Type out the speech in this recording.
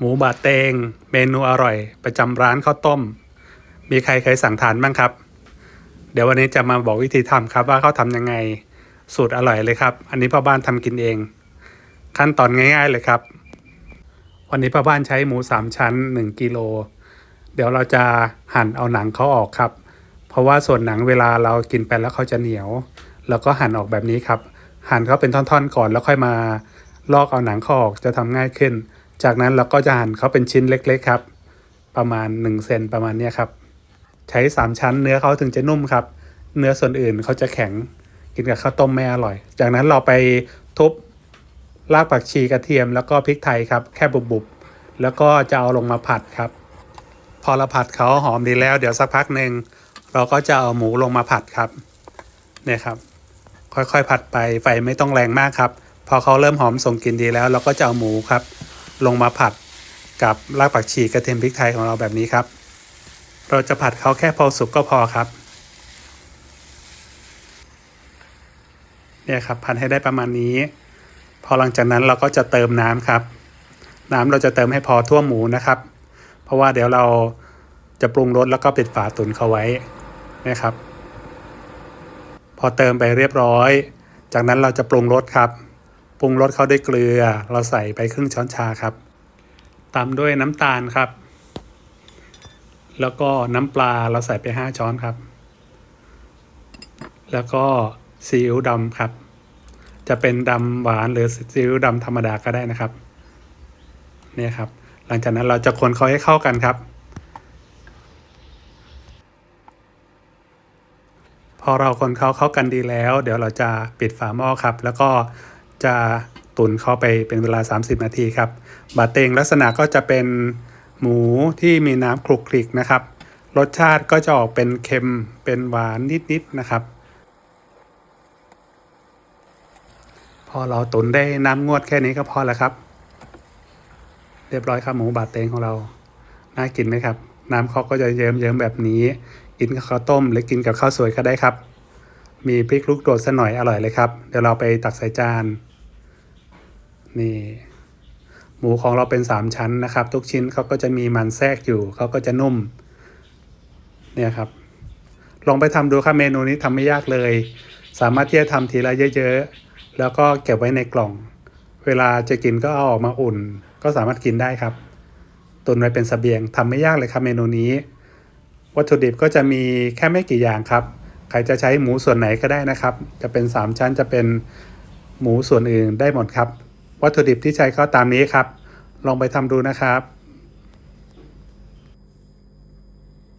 หมูบาดเตง เมนูอร่อย ประจำร้านข้าวต้ม มีใครเคยสั่งทานบ้างครับ เดี๋ยววันนี้จะมาบอกวิธีทำครับว่าเขาทำยังไงสูตรอร่อยเลยครับ อันนี้พ่อบ้านทำกินเอง ขั้นตอนง่ายๆเลยครับ วันนี้พ่อบ้านใช้หมูสามชั้น1กิโลเดี๋ยวเราจะหั่นเอาหนังเขาออกครับ เพราะว่าส่วนหนังเวลาเรากินไปแล้วเขาจะเหนียว แล้วก็หั่นออกแบบนี้ครับ หั่นเขาเป็นท่อนๆก่อนแล้วค่อยมาลอกเอาหนังเขาออกจะทำง่ายขึ้น จากนั้นเราก็จะหั่นเขาเป็นชิ้นเล็ก ๆ ครับ ประมาณ1เซนประมาณนี้ครับ ใช้ 3 ชั้นเนื้อเขาถึงจะนุ่มครับ เนื้อส่วนอื่นเขาจะแข็งกินกับข้าวต้มไม่อร่อย จากนั้นเราไปทุบรากผักชีกระเทียมแล้วก็พริกไทยครับ แค่บุบๆแล้วก็จะเอาลงมาผัดครับ พอเราผัดเขาหอมดีแล้ว เดี๋ยวสักพักหนึ่งเราก็จะเอาหมูลงมาผัดครับเนี่ยครับ ค่อยๆผัดไปไฟไม่ต้องแรงมากครับ พอเขาเริ่มหอมส่งกลิ่นดีแล้ว เราก็จะเอาหมูครับ ลงมาผัดกับรากผักชีกระเทียมพริกไทยของเราแบบนี้ครับ เราจะผัดเขาแค่พอสุกก็พอครับเนี่ยครับผัดให้ได้ประมาณนี้ พอหลังจากนั้นเราก็จะเติมน้ำครับ น้ำเราจะเติมให้พอท่วมหมูนะครับ เพราะว่าเดี๋ยวเราจะปรุงรสแล้วก็ปิดฝาตุนเขาไว้นะครับ พอเติมไปเรียบร้อย จากนั้นเราจะปรุงรสครับ ปรุงรสเขาด้วยเกลือ เราใส่ไปครึ่งช้อนชาครับตามด้วยน้ำตาลครับ แล้วก็น้ำปลาเราใส่ไปห้าช้อนครับ แล้วก็ซีอิ๊วดำครับ จะเป็นดำหวานหรือซีอิ๊วดำธรรมดาก็ได้นะครับเนี่ยครับ หลังจากนั้นเราจะคนเขาให้เข้ากันครับ พอเราคนเขาเข้ากันดีแล้ว เดี๋ยวเราจะปิดฝาหม้อครับ แล้วก็ จะตุนเขาไปเป็นเวลา 30 นาทีครับบาเตงลักษณะก็จะเป็นหมูที่มีน้ำคลุกคลิกนะครับ รสชาติก็จะออกเป็นเค็มเป็นหวานนิดๆนะครับ พอเราตุนได้น้ำงวดแค่นี้ก็พอแล้วครับ เรียบร้อยครับหมูบาดเตงของเรา น่ากินไหมครับ น้ำเขาก็จะเยิ้มเยิ้มๆแบบนี้ กินกับข้าวต้ม หรือกินกับข้าวสวยก็ได้ครับ มีพริกลูกโดดสักหน่อยอร่อยเลยครับ เดี๋ยวเราไปตักใส่จาน นี่หมูของเราเป็นสามชั้นนะครับ ทุกชิ้นเขาก็จะมีมันแทรกอยู่เขาก็จะนุ่ม เนี่ยครับ ลองไปทำดูครับเมนูนี้ทำไม่ยากเลย สามารถที่จะทำทีละเยอะ ๆ แล้วก็เก็บไว้ในกล่อง เวลาจะกินก็เอาออกมาอุ่น ก็สามารถกินได้ครับ ตุนไว้เป็นสเสบียงทำไม่ยากเลยครับเมนูนี้ วัตถุดิบก็จะมีแค่ไม่กี่อย่างครับ ใครจะใช้หมูส่วนไหนก็ได้นะครับ จะเป็น 3 ชั้นจะเป็นหมูส่วนอื่นได้หมดครับ วัตถุดิบที่ใช้ก็ตามนี้ครับ ลองไปทำดูนะครับ